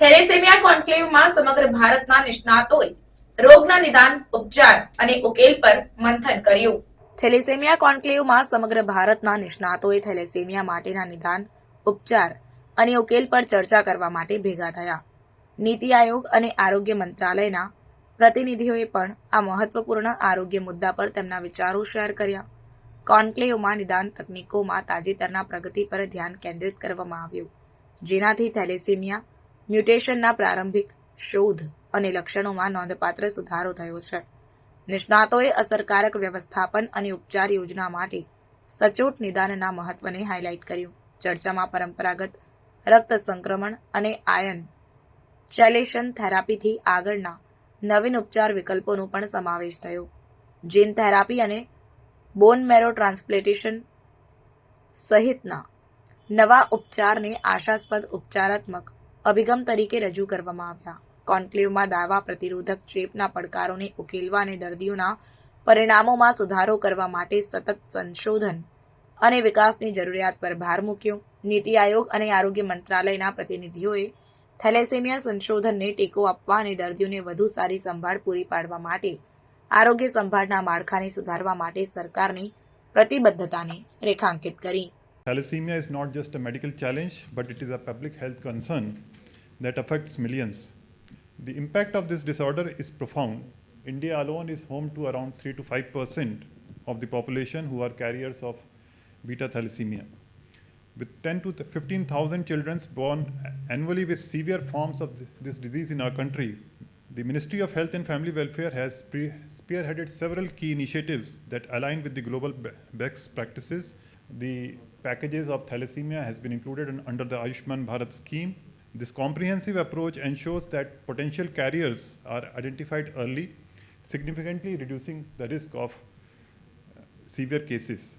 Thalassemia કોન્ક્લેવમાં સમગ્ર ભારતના નિષ્ણાતોએ રોગના નિદાન, ઉપચાર અને ઉકેલ પર મંથન કર્યું. થેલેસેમિયા કોન્ક્લેવમાં સમગ્ર ભારતના નિષ્ણાતોએ થેલેસેમિયા માટેના નિદાન, ઉપચાર અને ઉકેલ પર ચર્ચા કરવા માટે ભેગા થયા. નીતિ આયોગ અને આરોગ્ય મંત્રાલયના પ્રતિનિધિઓએ પણ આ મહત્વપૂર્ણ આરોગ્ય મુદ્દા પર તેમના વિચારો શેર કર્યા. કોન્ક્લેવમાં નિદાન તકનીકોમાં તાજેતરના પ્રગતિ પર ધ્યાન કેન્દ્રિત કરવામાં આવ્યું, જેનાથી થેલેસેમિયા મ્યુટેશનના પ્રારંભિક શોધ અને લક્ષણોમાં નોંધપાત્ર સુધારો થયો છે. નિષ્ણાતોએ અસરકારક વ્યવસ્થાપન અને ઉપચાર યોજના માટે સચોટ નિદાનના મહત્વને હાઇલાઇટ કર્યું. ચર્ચામાં પરંપરાગત રક્ત સંક્રમણ અને આયન ચેલેશન થેરાપીથી આગળના નવીન ઉપચાર વિકલ્પોનો પણ સમાવેશ થયો. જીન થેરાપી અને બોન મેરો ટ્રાન્સપ્લેટેશન સહિતના નવા ઉપચારને આશાસ્પદ ઉપચારાત્મક અભિગમ તરીકે રજૂ કરવામાં આવ્યા. કોન્ક્લેવમાં દાવા, પ્રતિરોધક, ચેપના પડકારોને ઉકેલવા અને દર્દીઓના પરિણામોમાં સુધારો કરવા માટે સતત સંશોધન અને વિકાસની જરૂરિયાત પર ભાર મૂક્યો. નીતિ આયોગ અને આરોગ્ય મંત્રાલયના પ્રતિનિધિઓએ થેલેસેમિયા સંશોધનને ટેકો આપવા અને દર્દીઓને વધુ સારી સંભાળ પૂરી પાડવા માટે આરોગ્ય સંભાળના માળખાને સુધારવા માટે સરકારની પ્રતિબદ્ધતાને રેખાંકિત કરી. Thalassemia is not just a medical challenge, but it is a public health concern that affects millions. The impact of this disorder is profound. India alone is home to around 3 to 5 percent of the population who are carriers of beta thalassemia. With 10 to 15,000 children born annually with severe forms of this disease in our country, the Ministry of Health and Family Welfare has spearheaded several key initiatives that align with the global best practices. The packages of thalassemia has been included in- under the Ayushman Bharat scheme. This comprehensive approach ensures that potential carriers are identified early, significantly reducing the risk of uh, severe cases.